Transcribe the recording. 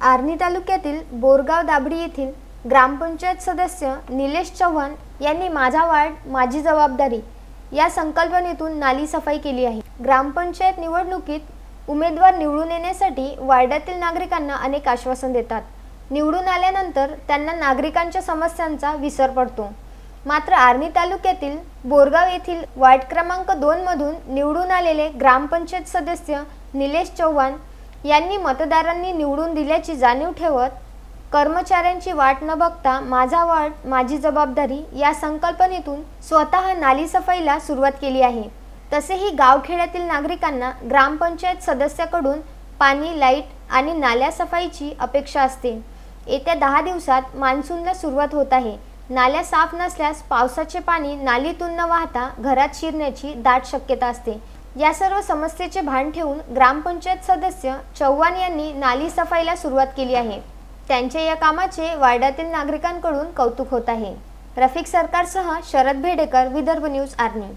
आर्णी तालुक्यातील बोरगाव दाबडी येथील ग्रामपंचायत सदस्य निलेश चव्हाण यांनी माझा वार्ड माझी जबाबदारी या संकल्पनेतून नाली सफाई केली आहे. ग्रामपंचायत निवडणुकीत उमेदवार निवडून येण्यासाठी वार्डातील नागरिकांना अनेक आश्वासन देतात. निवडून आल्यानंतर त्यांना नागरिकांच्या समस्यांचा विसर पडतो. मात्र आर्णी तालुक्यातील बोरगाव येथील वार्ड क्रमांक दोनमधून निवडून आलेले ग्रामपंचायत सदस्य निलेश चव्हाण यांनी मतदारांनी निवडून दिल्याची जाणीव ठेवत कर्मचाऱ्यांची वाट न बघता माझा वार्ड माझी जबाबदारी या संकल्पनेतून स्वतः नाली सफाईला सुरुवात केली आहे. तसेही गावखेड्यातील नागरिकांना ग्रामपंचायत सदस्याकडून पाणी लाइट आणि नाल्या सफाईची अपेक्षा असते. येत्या दहा दिवसात मान्सूनला सुरुवात होत आहे. नाल्या साफ नसल्यास पावसाचे पाणी नालीतून न वाहता घरात शिरण्याची दाट शक्यता असते. या सर्व समस्येचे भान ठेवून ग्रामपंचायत सदस्य चव्हाण यांनी नाली सफाईला सुरुवात केली आहे. त्यांच्या या कामाचे वार्डातील नागरिकांकडून कौतुक होत आहे. रफिक सरकारसह शरद भेडेकर विदर्भ न्यूज आर्नी